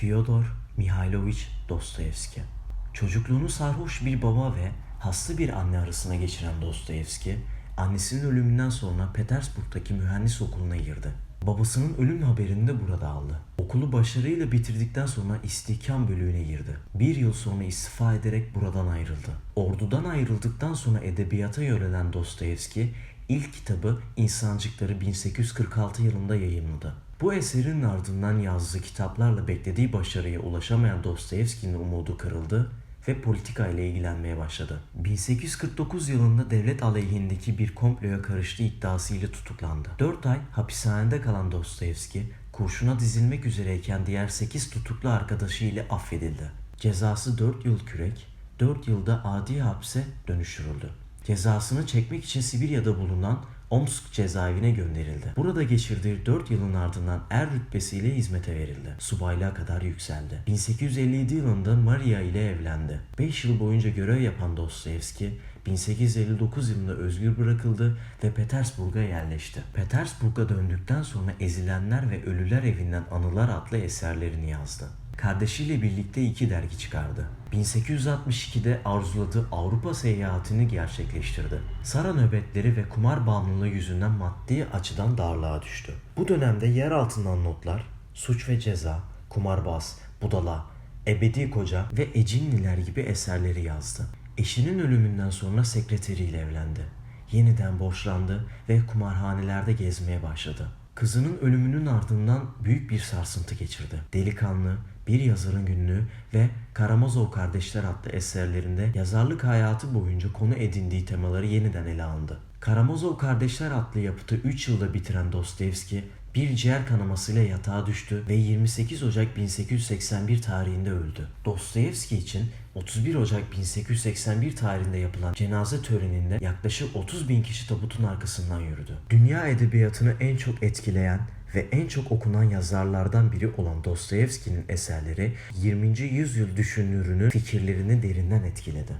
Fyodor Mihailovich Dostoyevski. Çocukluğunu sarhoş bir baba ve hasta bir anne arasına geçiren Dostoyevski, annesinin ölümünden sonra Petersburg'daki mühendis okuluna girdi. Babasının ölüm haberini de burada aldı. Okulu başarıyla bitirdikten sonra istihkam bölüğüne girdi. Bir yıl sonra istifa ederek buradan ayrıldı. Ordudan ayrıldıktan sonra edebiyata yönelen Dostoyevski, ilk kitabı İnsancıkları 1846 yılında yayımladı. Bu eserin ardından yazdığı kitaplarla beklediği başarıya ulaşamayan Dostoyevski'nin umudu kırıldı ve politika ile ilgilenmeye başladı. 1849 yılında devlet aleyhindeki bir komploya karıştığı iddiasıyla tutuklandı. 4 ay hapishanede kalan Dostoyevski, kurşuna dizilmek üzereyken diğer 8 tutuklu arkadaşı ile affedildi. Cezası 4 yıl kürek, 4 yılda adi hapse dönüştürüldü. Cezasını çekmek için Sibirya'da bulunan Omsk cezaevine gönderildi. Burada geçirdiği 4 yılın ardından er rütbesiyle hizmete verildi. Subaylığa kadar yükseldi. 1857 yılında Maria ile evlendi. 5 yıl boyunca görev yapan Dostoyevski 1859 yılında özgür bırakıldı ve Petersburg'a yerleşti. Petersburg'a döndükten sonra Ezilenler ve Ölüler Evinden Anılar adlı eserlerini yazdı. Kardeşiyle birlikte iki dergi çıkardı. 1862'de arzuladığı Avrupa seyahatini gerçekleştirdi. Sara nöbetleri ve kumar bağımlılığı yüzünden maddi açıdan darlığa düştü. Bu dönemde yer altından notlar, suç ve ceza, kumarbaz, budala, ebedi koca ve ecinliler gibi eserleri yazdı. Eşinin ölümünden sonra sekreteriyle evlendi. Yeniden borçlandı ve kumarhanelerde gezmeye başladı. Kızının ölümünün ardından büyük bir sarsıntı geçirdi. Delikanlı, Bir Yazarın Günlüğü ve Karamazov Kardeşler adlı eserlerinde yazarlık hayatı boyunca konu edindiği temaları yeniden ele aldı. Karamazov Kardeşler adlı yapıtı 3 yılda bitiren Dostoyevski bir ciğer kanamasıyla yatağa düştü ve 28 Ocak 1881 tarihinde öldü. Dostoyevski için 31 Ocak 1881 tarihinde yapılan cenaze töreninde yaklaşık 30 bin kişi tabutun arkasından yürüdü. Dünya edebiyatını en çok etkileyen ve en çok okunan yazarlardan biri olan Dostoyevski'nin eserleri 20. yüzyıl düşünürünün fikirlerini derinden etkiledi.